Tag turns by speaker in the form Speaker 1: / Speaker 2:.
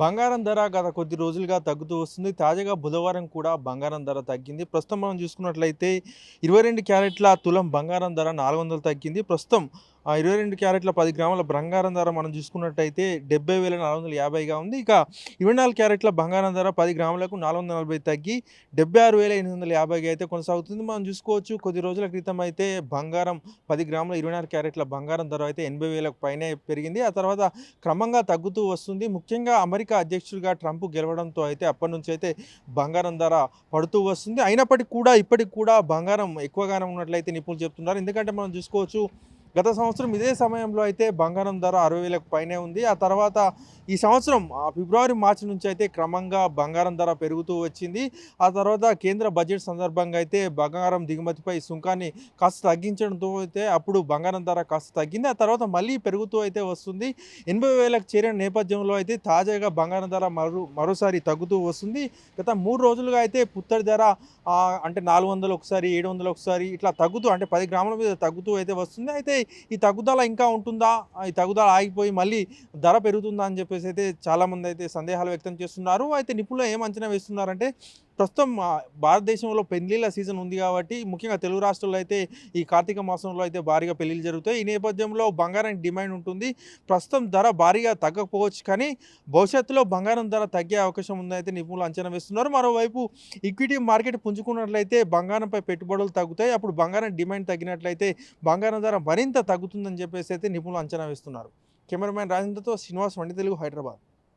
Speaker 1: బంగారం ధర గత కొద్ది రోజులుగా తగ్గుతూ వస్తుంది. తాజాగా బుధవారం కూడా బంగారం ధర తగ్గింది. ప్రస్తుతం మనం చూసుకున్నట్లయితే ఇరవై రెండు క్యారెట్ల తులం బంగారం ధర నాలుగు వందలు తగ్గింది. ప్రస్తుతం ఆ ఇరవై రెండు క్యారెట్ల పది గ్రాముల బంగారం ధర మనం చూసుకున్నట్టయితే డెబ్బై వేల నాలుగు వందల యాభైగా ఉంది. ఇక ఇరవై నాలుగు క్యారెట్ల బంగారం ధర పది గ్రాములకు నాలుగు వందల నలభై తగ్గి డెబ్బై ఆరు వేల ఎనిమిది వందల యాభైగా అయితే కొనసాగుతుంది. మనం చూసుకోవచ్చు కొద్ది రోజుల క్రితం అయితే బంగారం పది గ్రాముల ఇరవై నాలుగు క్యారెట్ల బంగారం ధర అయితే ఎనభై వేలకు పైనే పెరిగింది. ఆ తర్వాత క్రమంగా తగ్గుతూ వస్తుంది. ముఖ్యంగా అమెరికా అధ్యక్షుడిగా ట్రంప్ గెలవడంతో అయితే అప్పటి నుంచి అయితే బంగారం ధర పడుతూ వస్తుంది. అయినప్పటికీ కూడా ఇప్పటికి కూడా బంగారం ఎక్కువగానే ఉన్నట్లయితే నిపుణులు చెప్తున్నారు. ఎందుకంటే మనం చూసుకోవచ్చు గత సంవత్సరం ఇదే సమయంలో అయితే బంగారం ధర అరవై వేలకు పైనే ఉంది. ఆ తర్వాత ఈ సంవత్సరం ఆ, ఫిబ్రవరి మార్చి నుంచి అయితే క్రమంగా బంగారం ధర పెరుగుతూ వచ్చింది. ఆ తర్వాత కేంద్ర బడ్జెట్ సందర్భంగా అయితే బంగారం దిగుమతిపై సుంకాన్ని కాస్త తగ్గించడంతో అయితే అప్పుడు బంగారం ధర కాస్త తగ్గింది. ఆ తర్వాత మళ్ళీ పెరుగుతూ అయితే వస్తుంది. ఎనభై వేలకు చేరిన నేపథ్యంలో అయితే తాజాగా బంగారం ధర మరో మరోసారి తగ్గుతూ వస్తుంది. గత మూడు రోజులుగా అయితే పుత్తడి ధర అంటే నాలుగు వందలు ఒకసారి ఏడు వందలు ఒకసారి ఇట్లా తగ్గుతూ అంటే పది గ్రాముల మీద తగ్గుతూ అయితే వస్తుంది. అయితే ఈ తగ్గుదల ఇంకా ఉంటుందా? ఈ తగ్గుదల ఆగిపోయి మళ్ళీ ధర పెరుగుతుందా అని చెప్పేసి అయితే చాలామంది అయితే సందేహాలు వ్యక్తం చేస్తున్నారు. అయితే నిపుణులు ఏం అంచనా వేస్తున్నారంటే ప్రస్తుతం భారతదేశంలో పెళ్ళిళ్ళ సీజన్ ఉంది కాబట్టి ముఖ్యంగా తెలుగు రాష్ట్రాల్లో అయితే ఈ కార్తీక మాసంలో అయితే భారీగా పెళ్ళిళ్ళు జరుగుతాయి. ఈ నేపథ్యంలో బంగారానికి డిమాండ్ ఉంటుంది. ప్రస్తుతం ధర భారీగా తగ్గకపోవచ్చు కానీ భవిష్యత్తులో బంగారం ధర తగ్గే అవకాశం ఉందని అయితే నిపుణులు అంచనా వేస్తున్నారు. మరోవైపు ఈక్విటీ మార్కెట్ పుంజుకున్నట్లయితే బంగారంపై పెట్టుబడులు తగ్గుతాయి. అప్పుడు బంగారం డిమాండ్ తగ్గినట్లయితే బంగారం ధర మరింత తగ్గుతుందని చెప్పేసి అయితే నిపుణులు అంచనా వేస్తున్నారు. కెమెరామ్యాన్ రాజేంద్రతో శ్రీనివాస్ వండి తెలుగు హైదరాబాద్.